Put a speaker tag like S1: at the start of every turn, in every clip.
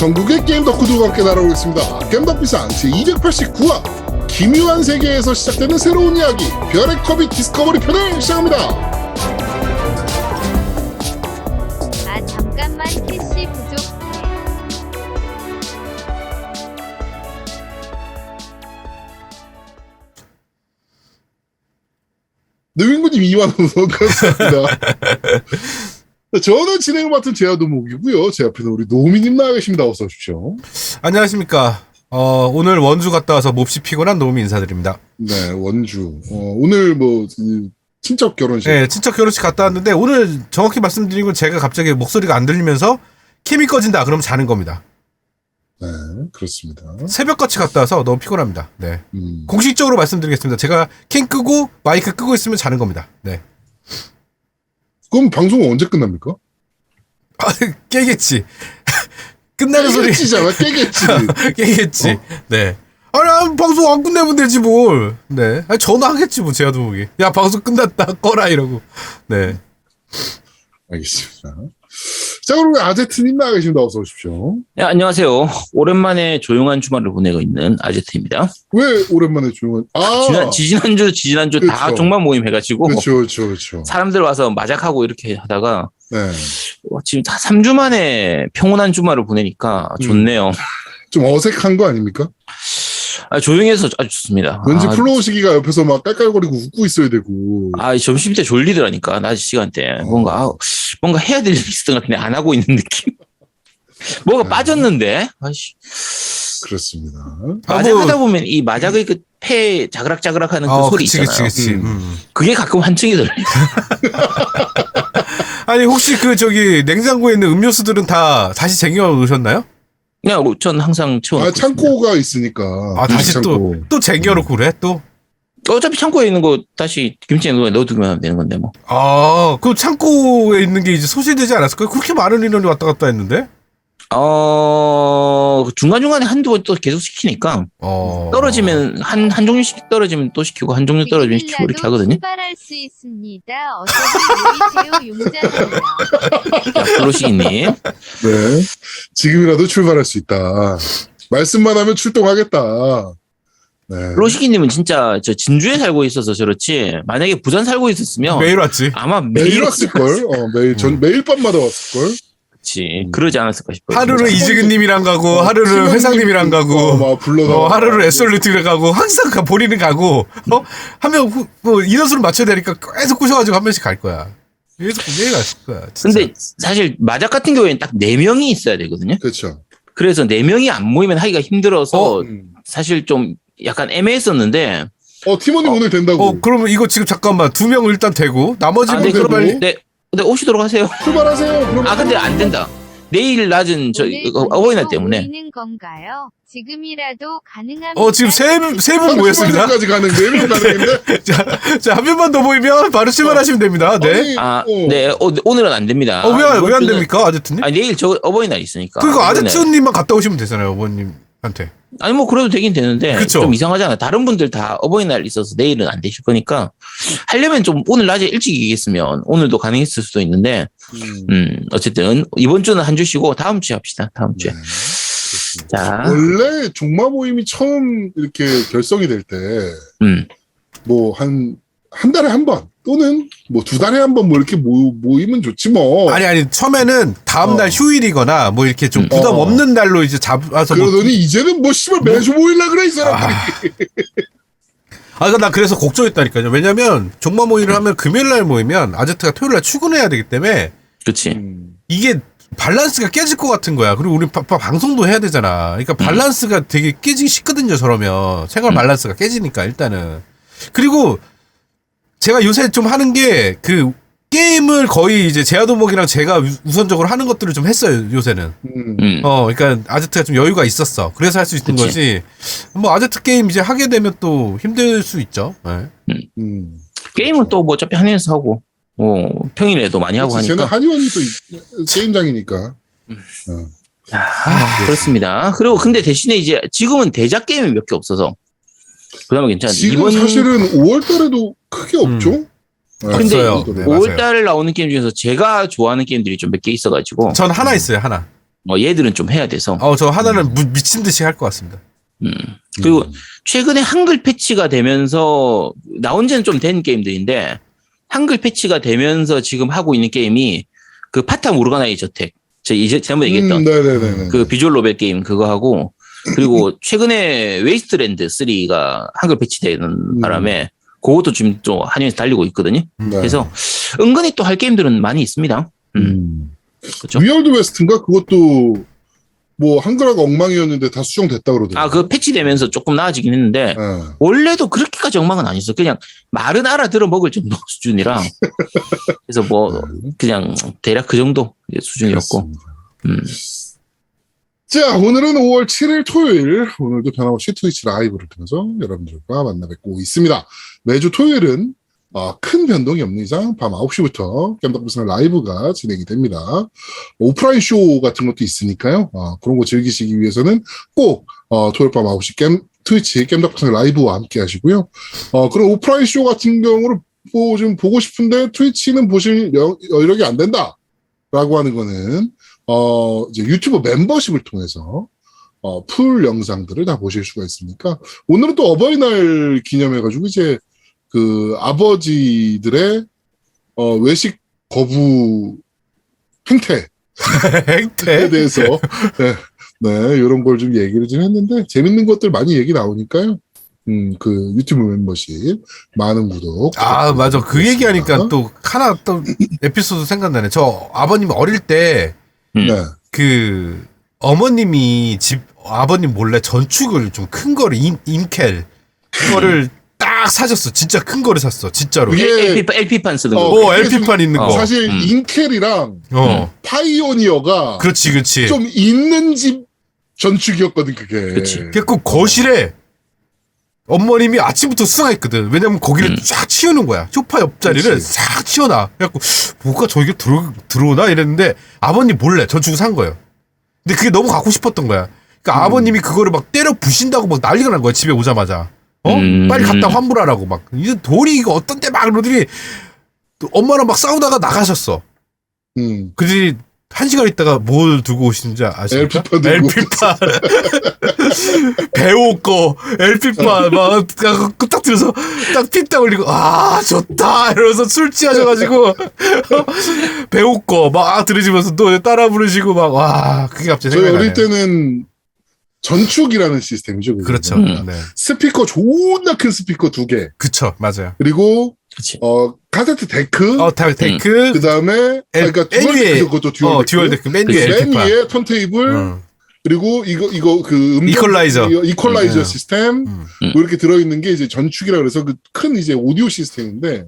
S1: 전국의 게임 덕후들과 함께 날아오겠습니다. 게임 덕비상 제289화 기묘한 세계에서 시작되는 새로운 이야기 별의 커비 디스커버리 편을 시작합니다.
S2: 아 잠깐만 캐시 부족해.
S1: 느윈구님 이완호서 그렇습니다. 저는 진행을 맡은 제아도목이고요. 제 앞에는 우리 노미님 나와 계십니다. 어서 오십시오.
S3: 안녕하십니까. 어, 오늘 원주 갔다 와서 몹시 피곤한 노미 인사드립니다.
S1: 네, 원주. 어, 오늘 뭐 그, 친척 결혼식.
S3: 네, 친척 결혼식 갔다 왔는데 오늘 정확히 말씀드린 건 제가 갑자기 목소리가 안 들리면서 캠이 꺼진다. 그럼 자는 겁니다.
S1: 네, 그렇습니다.
S3: 새벽같이 갔다 와서 너무 피곤합니다. 네.
S1: 음.
S3: 공식적으로 말씀드리겠습니다. 제가 캠 끄고 마이크 끄고 있으면 자는 겁니다. 네.
S1: 그럼 방송은 언제 끝납니까?
S3: 아, 깨겠지. 끝나는 소리
S1: 깨겠지잖아, 깨겠지.
S3: 깨겠지. 네. 아니, 아, 방송 안 끝내면 되지 뭘. 네. 아니, 전화하겠지 뭐 제가 도목이. 야 방송 끝났다 꺼라 이러고. 네.
S1: 알겠습니다. 자, 그럼 아제트님 계십니다. 어서 오십시오.
S4: 네, 안녕하세요. 오랜만에 조용한 주말을 보내고 있는 아제트입니다.
S1: 왜 오랜만에 조용한, 아!
S4: 지난, 지지난주 다
S1: 그렇죠.
S4: 종말 모임 해가지고
S1: 그렇죠, 그렇죠, 그렇죠.
S4: 사람들 와서 마작하고 이렇게 하다가
S1: 네.
S4: 어, 지금 다 3주 만에 평온한 주말을 보내니까
S1: 음.
S4: 좋네요.
S1: 좀 어색한 거 아닙니까?
S4: 아, 조용해서 아주 좋습니다.
S1: 왠지
S4: 아,
S1: 플로우 시기가 옆에서 막 깔깔거리고 웃고 있어야 되고.
S4: 아, 점심 때 졸리더라니까, 낮 시간대. 뭔가, 아, 뭔가 해야 될 일이 있었던 것 같은데 안 하고 있는 느낌? 뭐가
S1: 네.
S4: 빠졌는데? 아이씨.
S1: 그렇습니다.
S3: 아,
S4: 마작
S3: 뭐-
S4: 하다 보면 이 마작의 그 폐 자그락자그락 하는 그
S3: 어,
S4: 소리
S3: 그치,
S4: 있잖아요.
S3: 그치, 그치.
S1: 음.
S3: 음.
S4: 그게 가끔 한층이 들려요.
S3: 아니 혹시 그 저기 냉장고에 있는 음료수들은 다 다시 쟁여 놓으셨나요?
S4: 그냥 뭐전 항상 채워놓고
S1: 아, 창고가 있으니까.
S3: 아 다시
S1: 창고.
S3: 또또 쟁여 놓고 그래 또?
S4: 어차피 창고에 있는 거 다시 김치에 넣어 넣어두면 되는 건데 뭐.
S3: 아, 그 창고에 있는 게 이제 소실되지 않았을까요? 그렇게 많은 인원이 왔다 갔다 했는데?
S4: 어 중간 중간에 한두 번 또 계속 시키니까
S3: 어.
S4: 떨어지면 한 한 종류씩 떨어지면 또 시키고 한 종류 떨어지면 시키고 이렇게 하거든요.
S2: 출발할 수 있습니다. 어차피 우리 제우 용자예요.
S4: 자, 블로시기님.
S1: 네. 지금이라도 출발할 수 있다. 말씀만 하면 출동하겠다. 네.
S4: 블로시기님은 진짜 저 진주에 살고 있어서 저렇지 만약에 부산 살고 있었으면
S3: 매일 왔지.
S4: 아마
S1: 매일
S4: 매일
S1: 왔을걸? 어, 매일, 전 매일 밤마다 왔을걸?
S4: 그렇지 그러지 않았을까 싶어요.
S3: 하루는
S4: 진짜.
S3: 이즈근님이랑 가고,
S1: 어, 팀원님
S3: 회상님이랑 가고,
S1: 어, 막.
S3: 어, 하루는 에솔루트를 가고, 항상 가, 본인은 가고, 어? 한 명, 후- 뭐, 인원수를 맞춰야 되니까 계속 꼬셔가지고 한 명씩 갈 거야. 계속 매일 갔을 거야. 진짜.
S4: 근데 사실 마작 같은 경우에는 딱네 명이 있어야 되거든요.
S1: 그렇죠.
S4: 그래서 네 명이 안 모이면 하기가 힘들어서
S3: 어?
S1: 음.
S4: 사실 좀 약간 애매했었는데
S1: 어, 팀원님 오늘 된다고.
S3: 어, 그러면 이거 지금 잠깐만, 두 명 일단 되고, 나머지
S4: 아,
S3: 분들
S4: 네, 그럼
S3: 빨리.
S4: 네, 네 오시도록 하세요.
S1: 출발하세요. 그럼
S4: 아 근데 안 된다. 내일 낮은 저
S2: 오늘
S4: 이거 어버이날 때문에
S2: 모이는 건가요? 지금이라도 가능합니다.
S3: 어, 지금 세, 세분 모였습니다.
S1: 까지 가는 네명 가능인데.
S3: 자, 자, 한 명만 더 모이면 바로 출발하시면 됩니다. 네.
S1: 아니,
S4: 아,
S1: 어.
S4: 네, 어, 오늘은 안 됩니다.
S3: 어, 왜, 안-
S4: 이번
S3: 왜안
S4: 주는-
S3: 됩니까, 아제트님?
S4: 아니, 내일 저 어버이날 있으니까.
S3: 그리고
S4: 어버이날.
S3: 아제트님만 갔다 오시면 되잖아요, 어머님 한테.
S4: 아니, 뭐, 그래도 되긴 되는데.
S3: 그쵸.
S4: 좀 이상하잖아. 다른 분들 다 어버이날 있어서 내일은 안 되실 거니까. 하려면 좀 오늘 낮에 일찍 얘기했으면 오늘도 가능했을 수도 있는데,
S1: 음.
S4: 음, 어쨌든, 이번 주는 한 주 쉬고 다음 주에 합시다. 다음 주에.
S1: 네.
S4: 자,
S1: 원래 종마 모임이 처음 이렇게 결성이 될 때,
S4: 음,
S1: 뭐, 한, 한 달에 한 번, 또는 뭐 두 달에 한 번 뭐 이렇게 모, 모이면 좋지 뭐.
S3: 아니, 아니, 처음에는 다음 날
S1: 어.
S3: 휴일이거나 뭐 이렇게 좀
S4: 음.
S3: 부담
S1: 어.
S3: 없는 날로 이제 잡아서. 뭐
S1: 그러더니 이제는 뭐, 씨발, 매주 모일라 그래, 이 사람들이.
S3: 아, 그나 그래서 걱정했다니까요. 왜냐면 종마 모임을 하면 금요일 날 모이면 아제트가 토요일 날 출근해야 되기 때문에
S4: 그치.
S1: 음.
S3: 이게 밸런스가 깨질 것 같은 거야. 그리고 우리 바- 바- 방송도 해야 되잖아. 그러니까 밸런스가 되게 깨지기 쉽거든요. 저러면 생활
S4: 음.
S3: 밸런스가 깨지니까 일단은. 그리고 제가 요새 좀 하는 게 그 게임을 거의 이제 제아도목이랑 제가 우- 우선적으로 하는 것들을 좀 했어요. 요새는.
S1: 음.
S4: 음.
S3: 어, 그러니까 아제트가 좀 여유가 있었어. 그래서 할 수 있는
S4: 그치.
S3: 거지. 뭐 아제트 게임 이제 하게 되면 또 힘들 수 있죠. 네.
S1: 음.
S4: 게임은 또 뭐 어차피 한해서 하고, 뭐, 평일에도 많이 하고
S1: 그렇지, 쟤는
S4: 하니까.
S1: 한의원이 또 이- 게임장이니까.
S4: 아, 그렇습니다. 그리고 근데 대신에 이제 지금은 대작 게임이 몇 개 없어서 그나마 괜찮은데
S1: 지금
S4: 이번
S1: 사실은 5월달에도 크게 없죠. 네.
S4: 근데
S3: 없어요. 네,
S4: 5월달에 나오는 게임 중에서 제가 좋아하는 게임들이 좀 몇 개 있어가지고
S3: 전 하나 있어요, 하나.
S4: 뭐 얘들은 좀 해야 돼서
S3: 어, 저 하나는 무- 미친 듯이 할 것 같습니다.
S4: 음. 그리고 최근에 한글 패치가 되면서 나온 지는 좀 된 게임들인데 한글 패치가 되면서 지금 하고 있는 게임이 그 파타 모르가나의 저택 저 이제 지난번에 얘기했던
S1: 음, 네네네.
S4: 그 비주얼 노벨 게임 그거 하고 그리고 최근에 웨이스트랜드 3가 한글 패치되는 바람에 그것도 지금 좀 한영에서 달리고 있거든요.
S1: 네.
S4: 그래서 은근히 또 할 게임들은 많이 있습니다. 음.
S1: 음.
S4: 그렇죠.
S1: 위얼드 웨스트인가 그것도 뭐 한글화가 엉망이었는데 다 수정됐다 그러더라고요.
S4: 아, 그 패치되면서 조금 나아지긴 했는데
S1: 네.
S4: 원래도 그렇게까지 엉망은 아니었어. 그냥 말은 알아들어 먹을 정도 수준이라. 그래서 뭐 그냥 대략 그 정도 수준이었고. 음.
S1: 자, 오늘은 5월 7일 토요일. 오늘도 변함없이 트위치 라이브를 통해서 여러분들과 만나 뵙고 있습니다. 매주 토요일은 어, 큰 변동이 없는 이상 밤 9시부터 겜덕부산 라이브가 진행이 됩니다. 오프라인 쇼 같은 것도 있으니까요. 어, 그런 거 즐기시기 위해서는 꼭 어, 토요일 밤 9시 겜, 트위치 겜덕부산 라이브와 함께 하시고요. 어, 그런 오프라인 쇼 같은 경우를 뭐좀 보고 싶은데 트위치는 보실 여, 여력이 안 된다. 라고 하는 거는 어, 이제 유튜브 멤버십을 통해서 어, 풀 영상들을 다 보실 수가 있으니까 오늘은 또 어버이날 기념해가지고 이제 그 아버지들의 어, 외식 거부 행태에
S3: 행태.
S1: 대해서 네, 네 이런 걸 좀 얘기를 좀 했는데 재밌는 것들 많이 얘기 나오니까요. 음, 그 유튜브 멤버십 많은 구독.
S3: 아, 맞아. 그. 얘기하니까 또 하나 또 에피소드 생각나네. 저 아버님 어릴 때
S1: 네.
S3: 그 어머님이 집 아버님 몰래 전축을 좀 큰 거를 임, 임켈 그거를 딱 사셨어. 진짜 큰 거를 샀어. 진짜로.
S1: 그게-
S4: LP, LP판 쓰는
S1: 어,
S4: 거.
S3: 오,
S1: 그게
S3: LP판 있는
S4: 어,
S3: 거.
S1: 사실
S4: 음.
S1: 인켈이랑
S3: 어.
S1: 파이오니어가
S3: 그렇지, 그렇지.
S1: 좀 있는 집 전축이었거든 그게.
S4: 그치.
S3: 그래갖고 거실에 어머님이 아침부터 수상했거든. 왜냐면 거기를
S4: 음.
S3: 쫙 치우는 거야. 소파 옆자리를
S1: 그치.
S3: 싹 치워놔. 그래갖고 뭐가 저기 들어, 들어오나 이랬는데 아버님 몰래 전축을 산 거예요. 근데 그게 너무 갖고 싶었던 거야. 그러니까
S1: 음.
S3: 아버님이 그거를 막 때려 부신다고 막 난리가 난 거야. 집에 오자마자. 어?
S4: 음.
S3: 빨리 갖다 환불하라고 막. 이제 돈이 이거 어떤데 막 그러더니 또 엄마랑 막 싸우다가 나가셨어.
S1: 음.
S3: 그들이 한 시간 있다가 뭘 두고 오시는지 아십니까?
S1: LP 판 들고
S3: LP판. 배우 거, LP판, 막, 딱 들어서, 딱핀딱 올리고, 아, 좋다! 이러면서 술 취하셔가지고, 배우 거, 막 들으시면서 또 따라 부르시고, 막, 와, 그게 갑자기
S1: 저희. 어릴 때는 전축이라는 시스템이죠. 그게.
S3: 그렇죠.
S4: 음.
S3: 네.
S1: 스피커 존나 큰 스피커 두 개.
S3: 그쵸, 맞아요.
S1: 그리고
S4: 그치.
S1: 어 카세트 데크.
S3: 어, 다, 데크,
S1: 그 다음에
S3: 엘-
S1: 그러니까 듀얼. 데크 그것도 듀얼
S3: 어,
S1: 데크.
S3: 듀얼 데크, 맨 위에.
S1: 맨
S3: LP판.
S1: 위에 턴테이블
S3: 응.
S1: 그리고 이거 이거 그 음정
S3: 이퀄라이저.
S1: 이- 이퀄라이저
S3: 네.
S1: 시스템
S3: 음.
S1: 뭐 이렇게 들어있는 게 이제 전축이라 그래서 그 큰 이제 오디오 시스템인데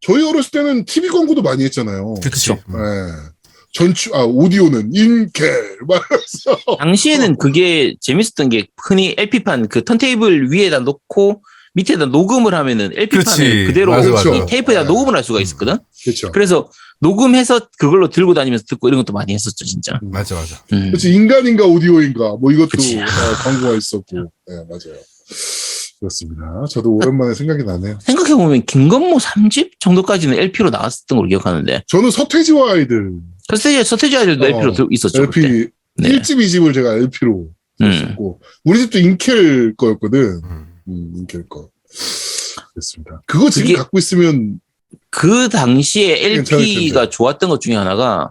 S1: 저희 어렸을 때는 TV 광고도 많이 했잖아요.
S3: 그치.
S1: 네. 전축 아 오디오는 인켈 말해서
S4: 당시에는 그게 재밌었던 게 흔히 LP판 그 턴테이블 위에다 놓고 밑에다 녹음을 하면은 LP판을
S3: 그치.
S4: 그대로
S3: 맞아,
S1: 맞아.
S4: 이 테이프에다
S1: 네.
S4: 녹음을 할 수가 있었거든.
S1: 그렇죠.
S4: 그래서 녹음해서 그걸로 들고 다니면서 듣고 이런 것도 많이 했었죠, 진짜.
S3: 맞아, 맞아.
S4: 음.
S1: 그렇지 인간인가 오디오인가 뭐 이것도
S4: 그치.
S1: 어, 광고가 있었고 네 맞아요 그렇습니다 저도 오랜만에 생각이 나네요
S4: 생각해보면 김건모 3집 정도까지는 LP로 나왔었던 걸로 기억하는데
S1: 저는 서태지와 아이들
S4: 서태지, 서태지 아이들도
S1: 어,
S4: LP로 들- 있었죠.
S1: LP
S4: 그때. 네.
S1: 1집 2집을 제가 LP로
S4: 음.
S1: 했었고 우리 집도 인켈 거였거든
S3: 음.
S1: 음, 인켈 거 그렇습니다 그거 지금
S4: 그게-
S1: 갖고 있으면
S4: 그 당시에 LP가. 좋았던 것 중에 하나가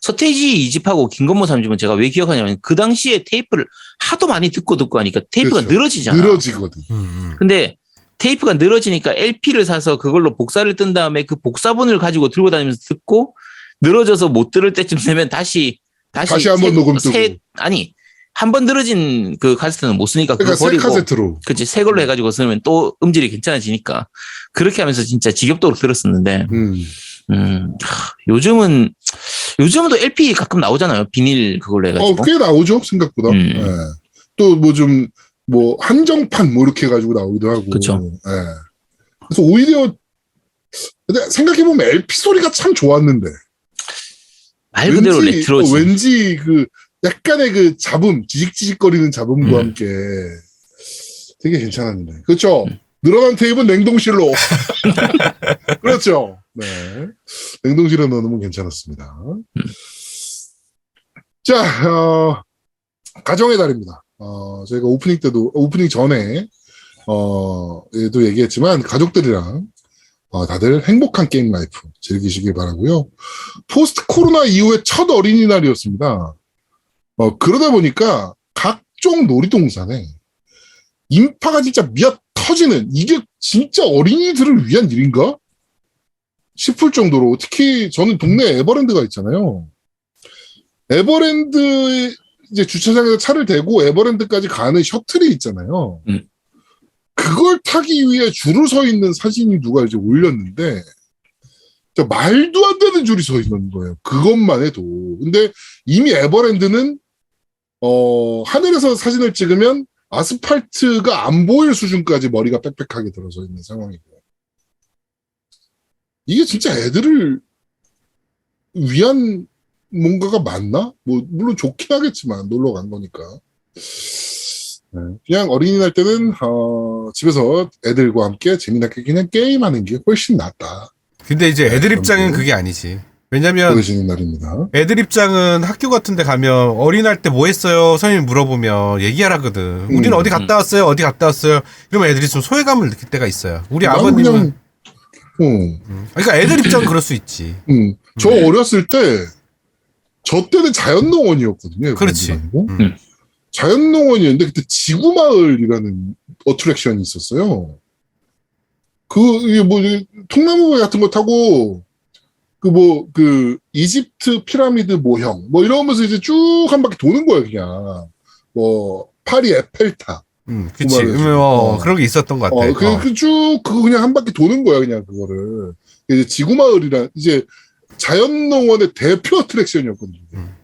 S4: 서태지 2집하고 김건모 3집은 제가 왜 기억하냐면 그 당시에 테이프를 하도 많이 듣고 듣고 하니까 테이프가
S1: 그렇죠.
S4: 늘어지잖아.
S1: 늘어지거든
S3: 음, 음.
S4: 근데 테이프가 늘어지니까 LP를 사서 그걸로 복사를 뜬 다음에 그 복사본을 가지고 들고 다니면서 듣고 늘어져서 못 들을 때쯤 되면 다시 다시,
S1: 다시 한번
S4: 새-
S1: 녹음
S4: 새-
S1: 뜨고.
S4: 아니 한 번 늘어진 그 카세트는 못 쓰니까 그거
S1: 그러니까 새
S4: 버리고
S1: 카세트로
S4: 그치 새 걸로 해가지고 쓰면 또 음질이 괜찮아지니까 그렇게 하면서 진짜 지겹도록 들었었는데
S1: 음.
S4: 음 하, 요즘은 요즘은 또 LP 가끔 나오잖아요 비닐 그걸로
S1: 어,
S4: 해가지고
S1: 꽤 나오죠 생각보다
S4: 음.
S1: 예. 또뭐 좀 뭐 한정판 뭐 이렇게 해가지고 나오기도 하고
S4: 그쵸.
S1: 예. 그래서 오히려 근데 생각해 보면 LP 소리가 참 좋았는데
S4: 말 그대로
S1: 왠지,
S4: 레트로지
S1: 어, 왠지 그 약간의 그 잡음, 지직지직거리는 잡음과
S4: 음.
S1: 함께 되게 괜찮았는데. 그렇죠? 늘어난 테이프는 냉동실로. 그렇죠. 네. 냉동실에 넣으면 괜찮았습니다. 자, 어, 가정의 달입니다. 어, 저희가 오프닝 때도, 오프닝 전에, 어, 에도 얘기했지만, 가족들이랑, 어, 다들 행복한 게임 라이프 즐기시길 바라고요 포스트 코로나 이후에 첫 어린이날이었습니다. 어, 그러다 보니까 각종 놀이동산에 인파가 진짜 미어 터지는 이게 진짜 어린이들을 위한 일인가? 싶을 정도로 특히 저는 동네 에버랜드가 있잖아요. 에버랜드 이제 주차장에서 차를 대고 에버랜드까지 가는 셔틀이 있잖아요.
S4: 음.
S1: 그걸 타기 위해 줄을 서 있는 사진이 누가 이제 올렸는데 말도 안 되는 줄이 서 있는 거예요. 그것만 해도. 근데 이미 에버랜드는 어, 하늘에서 사진을 찍으면 아스팔트가 안 보일 수준까지 머리가 빽빽하게 들어서 있는 상황이고. 이게 진짜 애들을 위한 뭔가가 맞나? 뭐, 물론 좋긴 하겠지만, 놀러 간 거니까. 네, 그냥 어린이날 때는, 어, 집에서 애들과 함께 재미나게 그냥 게임하는 게 훨씬 낫다.
S3: 근데 이제 애들
S1: 네,
S3: 입장은
S1: 그런데.
S3: 그게 아니지. 왜냐면
S1: 보여지는 날입니다.
S3: 애들 입장은 학교 같은 데 가면 어린 할 때 뭐 했어요? 선생님 물어보면 얘기하라거든. 우리는
S1: 음.
S3: 어디 갔다 왔어요? 어디 갔다 왔어요? 이러면 애들이 좀 소외감을 느낄 때가 있어요. 우리 아버님은
S1: 그냥, 어,
S3: 음. 그러니까 애들 입장은 그럴 수 있지.
S1: 음, 저 어렸을 때, 저 때는 자연농원이었거든요.
S3: 그렇지.
S1: 아니고.
S3: 음.
S1: 자연농원이었는데, 그때 지구마을이라는 어트랙션이 있었어요. 그, 이게 뭐, 이 통나무 같은 거 타고, 그 뭐, 그, 이집트 피라미드 모형, 뭐 이러면서 이제 쭉 한 바퀴 도는 거예요, 그냥. 뭐, 파리 에펠탑.
S3: 음, 그치.
S1: 말이지.
S3: 음, 어,
S1: 어.
S3: 그런 게 있었던 것 같아.
S1: 어, 그,
S3: 어.
S1: 그 쭉, 그거 그냥 한 바퀴 도는 거야, 그냥 그거를. 이제 지구마을이란, 이제 자연농원의 대표 어트랙션이었거든요.
S3: 음.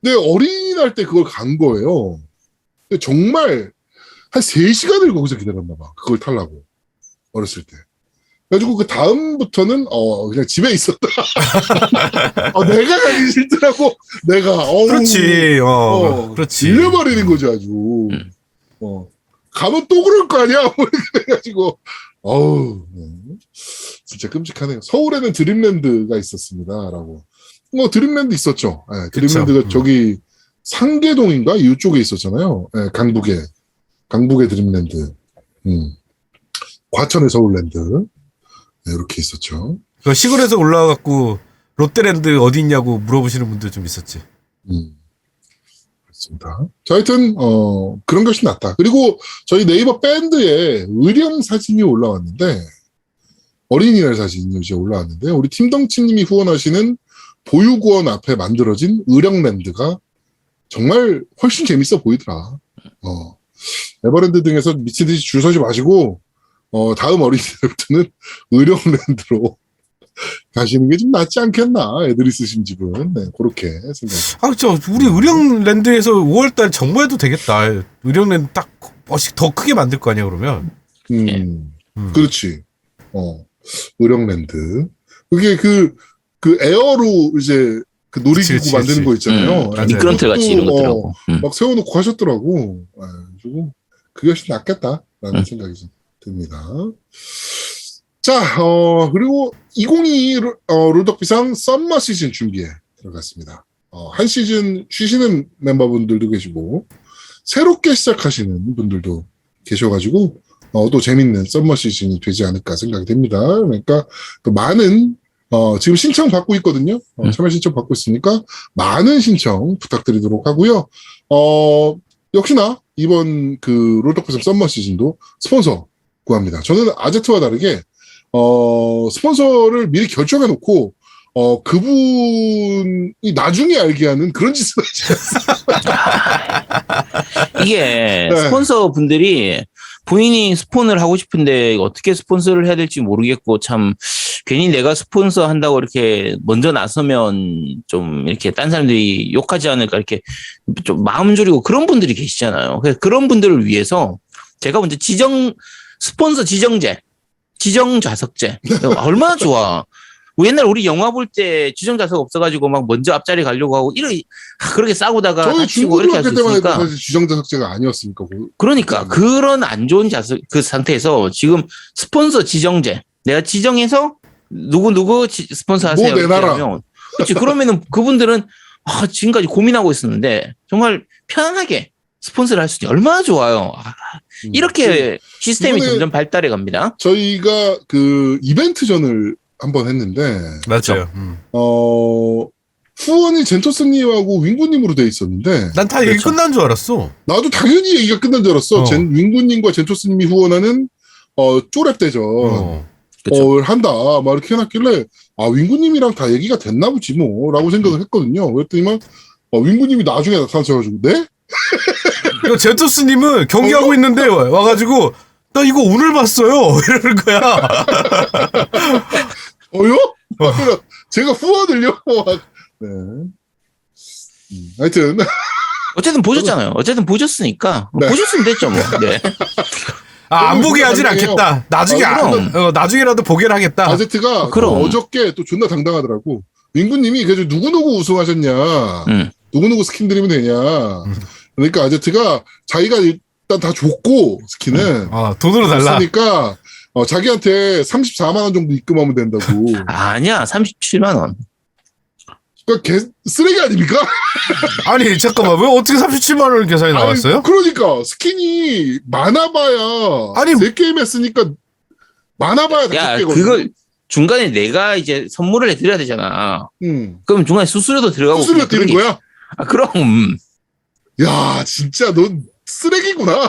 S1: 근데 어린이날 때 그걸 간 거예요. 근데 정말 한 3시간을 거기서 기다렸나 봐. 그걸 타려고. 어렸을 때. 그래가지고 그 다음부터는, 어, 그냥 집에 있었다. 어, 내가 가기 싫더라고. 내가, 어우.
S3: 그렇지. 어,
S1: 어,
S3: 그렇지.
S1: 질려버리는 거지, 아주.
S4: 음.
S1: 어. 가면 또 그럴 거 아니야? 뭐 이렇게 돼가지고. 어우, 네. 진짜 끔찍하네요. 서울에는 드림랜드가 있었습니다. 라고. 뭐, 드림랜드 있었죠. 예, 드림랜드가
S3: 그쵸. 음.
S1: 저기 상계동인가? 이쪽에 있었잖아요. 예, 강북에. 강북의 드림랜드. 음. 과천의 서울랜드. 네, 이렇게 있었죠.
S3: 그 시골에서 올라와갖고 롯데랜드 어디 있냐고 물어보시는 분들 좀 있었지.
S1: 음. 그렇습니다. 자, 하여튼, 어, 그런 것이 낫다. 그리고 저희 네이버 밴드에 의령 사진이 올라왔는데, 어린이날 사진이 이제 올라왔는데, 우리 팀덩치님이 후원하시는 보육원 앞에 만들어진 의령랜드가 정말 훨씬 재밌어 보이더라. 어. 에버랜드 등에서 미친 듯이 줄 서지 마시고, 어, 다음 어린이날부터는 의령랜드로 가시는 게 좀 낫지 않겠나. 애들 있으신 집은. 네, 그렇게 생각합니다.
S3: 아, 저 우리 의령랜드에서 5월 달 정모해도 되겠다. 의령랜드 딱 멋있 더 크게 만들 거 아니야 그러면.
S1: 음,
S4: 예.
S3: 음.
S1: 그렇지. 어, 의령랜드. 그게 그, 그 에어로 이제 그 놀이기구
S3: 그치, 그치,
S1: 만드는
S3: 그치.
S1: 거 있잖아요.
S3: 맞아요.
S4: 미끄럼틀 같이 이런 것들하고.
S1: 어,
S4: 음.
S1: 막 세워놓고 하셨더라고. 아, 그래가지고 그게 훨씬 낫겠다라는
S4: 음.
S1: 생각이 좀 듭니다. 자, 어, 그리고 2022 로- 어, 롤덕비상 썸머 시즌 준비에 들어갔습니다. 어, 한 시즌 쉬시는 멤버분들도 계시고, 새롭게 시작하시는 분들도 계셔가지고, 어, 또 재밌는 썸머 시즌이 되지 않을까 생각이 됩니다. 그러니까, 또 많은, 어, 지금 신청 받고 있거든요. 어,
S4: 음.
S1: 참여 신청 받고 있으니까, 많은 신청 부탁드리도록 하고요. 어, 역시나, 이번 그 롤덕비상 썸머 시즌도 스폰서 구합니다. 저는 아제트와 다르게, 어, 스폰서를 미리 결정해 놓고, 어, 그분이 나중에 알게 하는 그런 짓을 하지
S4: 이게
S1: 네.
S4: 스폰서 분들이 본인이 스폰을 하고 싶은데 어떻게 스폰서를 해야 될지 모르겠고 참 괜히 내가 스폰서 한다고 이렇게 먼저 나서면 좀 이렇게 딴 사람들이 욕하지 않을까 이렇게 좀 마음 졸이고 그런 분들이 계시잖아요. 그래서 그런 분들을 위해서 제가 먼저 지정 스폰서 지정제, 지정 좌석제 얼마나 좋아. 옛날 우리 영화 볼 때 지정자석 없어가지고 막 먼저 앞자리 가려고 하고 이러 아, 그렇게 싸우다가 이렇게 할
S1: 중고등학교
S4: 수
S1: 때만 해도 사실 주정자 석재가 아니었으니까. 그-
S4: 그러니까 그런 안 좋은 자석 그 상태에서 지금 스폰서 지정제 내가 지정해서 누구 누구 지- 스폰서 하세요.
S1: 뭐 내놔라.
S4: 이렇게 그렇지 그러면은 그분들은 아, 지금까지 고민하고 있었는데 정말 편안하게 스폰서를 할 수 있는 얼마나 좋아요. 아,
S1: 음.
S4: 이렇게 시스템이 점점 발달해 갑니다.
S1: 저희가 그 이벤트전을 한번 했는데,
S3: 맞아요. 음.
S1: 어, 후원이 젠토스님하고 윙구님으로 돼 있었는데,
S3: 난 다 얘기
S4: 그렇죠.
S3: 끝난 줄 알았어.
S1: 나도 당연히 얘기가 끝난 줄 알았어.
S3: 어.
S1: 젠, 윙구님과 젠토스님이 후원하는, 어, 쪼랩 대전.
S3: 어.
S1: 어, 한다. 막 이렇게 해놨길래, 아, 윙구님이랑 다 얘기가 됐나 보지 뭐, 라고 생각을 했거든요. 그랬더니만, 어, 윙구님이 나중에 나타나셔가지고, 네?
S3: 이거 제토스님은 경기하고 있는데 와- 와가지고 나 이거 오늘 봤어요 이러는 거야.
S1: 어요? 제가 후원을요? 막, 네. 음, 하여튼,
S4: 어쨌든 보셨잖아요. 어쨌든 보셨으니까
S1: 네.
S4: 보셨으면 됐죠 뭐. 네.
S3: 아, 안 보게 하진
S1: 당당해요.
S3: 않겠다. 나중에
S1: 아,
S3: 아,
S4: 그럼.
S3: 어, 나중에라도 보게를 하겠다.
S1: 아제트가
S4: 그럼.
S1: 그 어저께 또 존나 당당하더라고. 윙구님이 그래서 누구누구 우승하셨냐.
S4: 음.
S1: 누구누구 스킨 드리면 되냐. 그러니까 아제트가 자기가 일단 다 줬고, 스킨은.
S3: 어, 돈으로 달라.
S1: 줬으니까, 어, 자기한테 34만 원 정도 입금하면 된다고.
S4: 아니야 37만 원.
S1: 그러니까 개, 쓰레기 아닙니까?
S3: 아니 잠깐만 왜 어떻게 37만 원 계산이 나왔어요?
S1: 아니, 그러니까, 스킨이 많아봐야.
S3: 아니,
S1: 세 게임 했으니까, 많아봐야 다섯
S4: 야
S1: 개거든.
S4: 그걸 중간에 내가 이제 선물을 해드려야 되잖아.
S1: 응.
S4: 그럼 중간에 수수료도 들어가고
S1: 수수료
S4: 게-
S1: 거야?
S4: 아 그럼
S1: 야, 진짜 넌 쓰레기구나.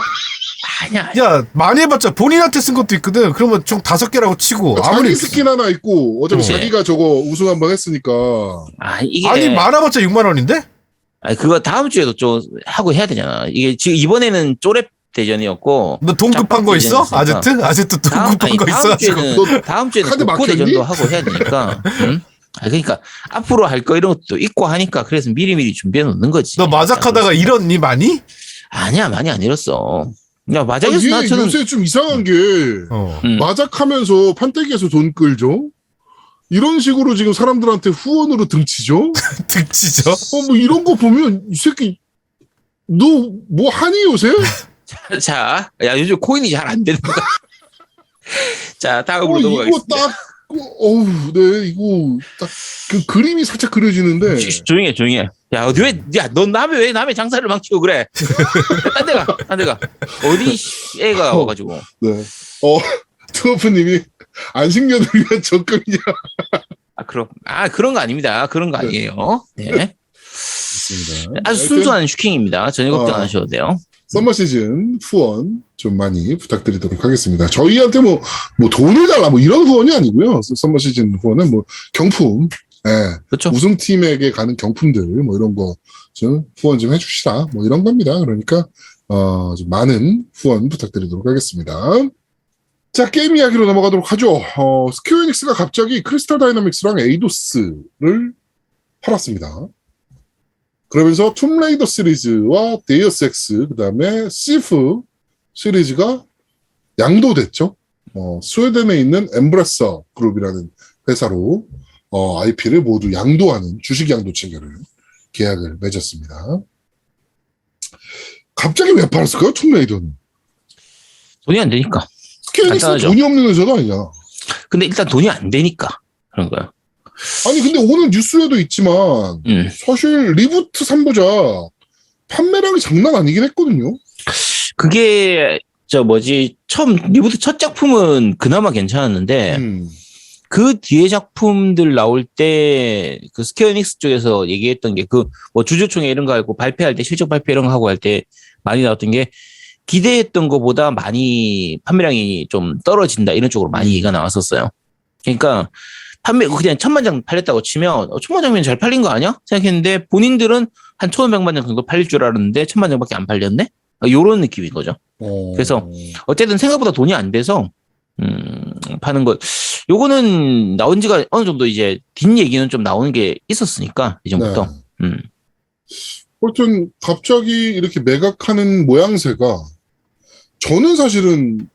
S4: 아니야.
S3: 야 많이 해봤자 본인한테 쓴 것도 있거든. 그러면 총 다섯 개라고 치고
S1: 자기
S3: 아무리
S1: 스킨 하나 있고 어차피
S4: 그치.
S1: 자기가 저거 우승 한 번 했으니까
S4: 아 이게
S3: 아니 많아봤자 6만 원인데?
S4: 아니, 그거 다음 주에도 좀 하고 해야 되잖아. 이게 지금 이번에는 쪼랩 대전이었고
S3: 너돈 급한 거 있어? 아제트? 아제트 돈
S4: 다음,
S3: 급한
S4: 아니,
S3: 거
S4: 다음
S3: 있어가지고.
S4: 주에는 다음 주에는
S1: 카드 막혔니?
S4: 대전도 하고 해야 되니까. 응? 아 그러니까 앞으로 할 거 이런 것도 있고 하니까 그래서 미리미리 준비해 놓는 거지.
S3: 너 마작하다가 잃었니 많이?
S4: 아니야 많이 안 잃었어. 야
S1: 아,
S4: 마작에서 얘나 저는
S1: 요새 좀 이상한 게
S3: 어.
S4: 음.
S1: 마작하면서 판때기에서 돈 끌죠 이런 식으로 지금 사람들한테 후원으로 등치죠
S3: 득치죠.
S1: 어 뭐 이런 거 보면 이 새끼 너 뭐 하니 요새?
S4: 자, 야 요즘 코인이 잘 안 되는 거. 자 다음으로
S1: 어 이거
S4: 넘어가겠습니다.
S1: 딱 어우 네 이거 딱 그 그림이 살짝 그려지는데
S4: 조- 조용히 해, 조용히 해. 야, 왜, 야, 넌 남의, 왜 남의 장사를 망치고 그래? 딴 데 가, 딴 데 가. 어디 씨, 애가
S1: 어.
S4: 와가지고.
S1: 네어 투어프님이 안식년을 위한 적금이냐
S4: 아, 그럼, 아, 그런 거 아닙니다. 그런 거 아니에요. 네.
S1: 있습니다.
S4: 아주 순수한 슈킹입니다. 전혀 걱정
S1: 어.
S4: 안 하셔도 돼요.
S1: 썸머 시즌 후원 좀 많이 부탁드리도록 하겠습니다. 저희한테 뭐, 뭐 돈을 달라 뭐 이런 후원이 아니고요. 썸머 시즌 후원은 뭐 경품, 예,
S4: 그렇죠.
S1: 우승팀에게 가는 경품들 뭐 이런 거 좀 후원 좀 해주시라 뭐 이런 겁니다. 그러니까 어, 좀 많은 후원 부탁드리도록 하겠습니다. 자 게임 이야기로 넘어가도록 하죠. 어, 스퀘어닉스가 갑자기 크리스탈 다이나믹스랑 에이도스를 팔았습니다. 그러면서 툼레이더 시리즈와 데이어스 엑스 그다음에 시프 시리즈가 양도됐죠. 어, 스웨덴에 있는 엠브레서 그룹이라는 회사로 어, IP를 모두 양도하는 주식 양도 체결을 계약을 맺었습니다. 갑자기 왜 팔았을까요? 툼레이더는
S4: 돈이 안 되니까. 간단하죠.
S1: 돈이 없는 회사가 아니잖아.
S4: 근데 일단 돈이 안 되니까. 그런 거야.
S1: 아니 근데 오늘 뉴스에도 있지만
S4: 음.
S1: 사실 리부트 3부작 판매량이 장난 아니긴 했거든요.
S4: 그게, 저 뭐지, 처음, 리부트 첫 작품은 그나마 괜찮았는데,
S1: 음.
S4: 그 뒤에 작품들 나올 때 그 스퀘어닉스 쪽에서 얘기했던 게 그 뭐 주주총회 이런 거 하고 발표할 때 실적 발표 이런 거 하고 할 때 많이 나왔던 게 기대했던 것보다 많이 판매량이 좀 떨어진다 이런 쪽으로 많이 얘기가 나왔었어요. 그러니까 판매 그냥 천만 장 팔렸다고 치면 어, 천만 장면 잘 팔린 거 아니야? 생각했는데 본인들은 한 천오백만 장 정도 팔릴 줄 알았는데 천만 장밖에 안 팔렸네. 어, 요런 느낌인 거죠.
S1: 어.
S4: 그래서 어쨌든 생각보다 돈이 안 돼서 음, 파는 것. 요거는 나온 지가 어느 정도 이제 뒷 얘기는 좀 나오는 게 있었으니까 이전부터.
S1: 네.
S4: 음.
S1: 하여튼 갑자기 이렇게 매각하는 모양새가 저는 사실은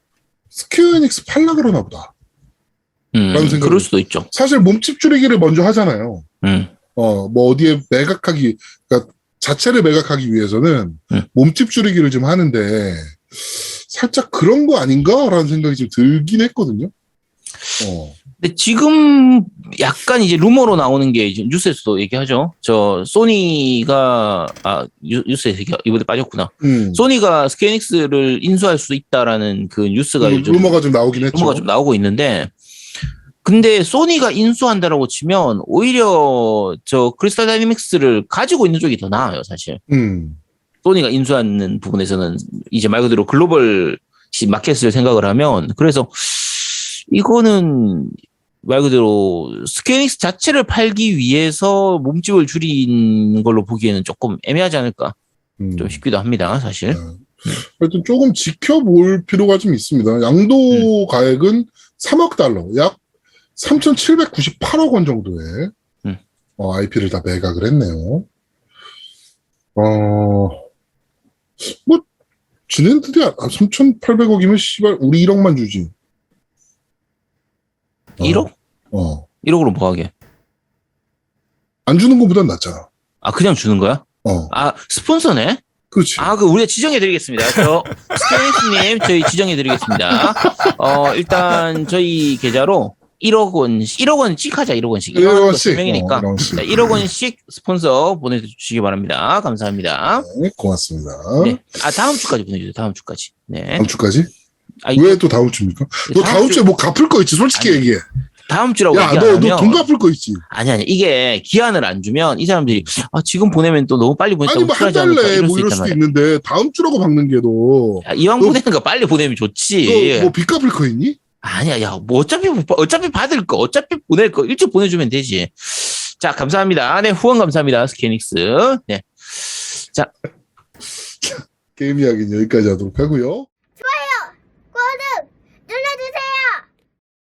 S1: 스퀘어닉스 팔라 그러나 보다.
S4: 음,
S1: 라는 생각이
S4: 그럴 수도 있죠.
S1: 사실 몸집 줄이기를 먼저 하잖아요.
S4: 음.
S1: 어, 뭐 어디에 매각하기, 그러니까 자체를 매각하기 위해서는
S4: 음.
S1: 몸집 줄이기를 좀 하는데 살짝 그런 거 아닌가라는 생각이 좀 들긴 했거든요. 어,
S4: 근데 지금 약간 이제 루머로 나오는 게 이제 뉴스에서도 얘기하죠. 저 소니가 아 뉴- 뉴스에서 얘기 이번에 빠졌구나.
S1: 음.
S4: 소니가 스케닉스를 인수할 수 있다라는 그 뉴스가
S1: 루-
S4: 요즘
S1: 루머가 좀 나오긴 했죠.
S4: 루머가 좀 나오고 있는데 근데 소니가 인수한다라고 치면 오히려 저 크리스탈 다이내믹스를 가지고 있는 쪽이 더 나아요, 사실.
S1: 음.
S4: 소니가 인수하는 부분에서는 이제 말 그대로 글로벌 시 마켓을 생각을 하면 그래서 이거는 말 그대로 스케닉스 자체를 팔기 위해서 몸집을 줄인 걸로 보기에는 조금 애매하지 않을까
S1: 음.
S4: 좀 싶기도 합니다 사실
S1: 네. 하여튼 조금 지켜볼 필요가 좀 있습니다. 양도
S4: 음.
S1: 가액은 3억 달러, 약 3,798억 원 정도의
S4: 음.
S1: 어, IP를 다 매각을 했네요. 어, 뭐, 지네들이 3,800억이면 씨발 우리 1억만 주지. 어,
S4: 1억?
S1: 어,
S4: 1억으로 뭐 하게
S1: 안 주는 것보단 낫잖아.
S4: 아 그냥 주는 거야?
S1: 어,
S4: 아 스폰서네?
S1: 그렇지.
S4: 아, 그 우리가 지정해 드리겠습니다. 저 스테이스님 저희 지정해 드리겠습니다. 어, 일단 저희 계좌로 1억 원, 1억 원씩 하자, 1억 원씩. 1억 원씩 명이니까.
S1: 어, 1억 원씩.
S4: 1억 원씩 스폰서 보내주시기 바랍니다. 감사합니다.
S1: 네, 고맙습니다.
S4: 네. 아, 다음 주까지 보내주세요. 다음 주까지. 네.
S1: 다음 주까지?
S4: 아,
S1: 왜또 다음 주입니까? 너 다음 주에 뭐 갚을 거 있지, 솔직히
S4: 아니,
S1: 얘기해.
S4: 다음 주라고
S1: 야, 너. 너 돈 갚을 거 있지.
S4: 아니, 아니. 이게 기한을 안 주면 이 사람들이 아, 지금 보내면 또 너무 빨리
S1: 아니,
S4: 보냈다고
S1: 뭐한
S4: 싫어하지 않을까
S1: 달래
S4: 이럴 뭐수
S1: 이럴
S4: 있단
S1: 수도
S4: 말이야.
S1: 있는데, 다음 주라고 박는 게 너,
S4: 야, 이왕
S1: 너-
S4: 보내는 거 빨리 보내면 좋지.
S1: 너 뭐 빚 갚을 거 있니?
S4: 아니야, 야, 뭐 어차피 어차피 받을 거, 어차피 보낼 거 일찍 보내주면 되지. 자, 감사합니다. 네, 후원 감사합니다, 스케닉스. 네,
S1: 게임 이야기는 여기까지 하도록 하고요.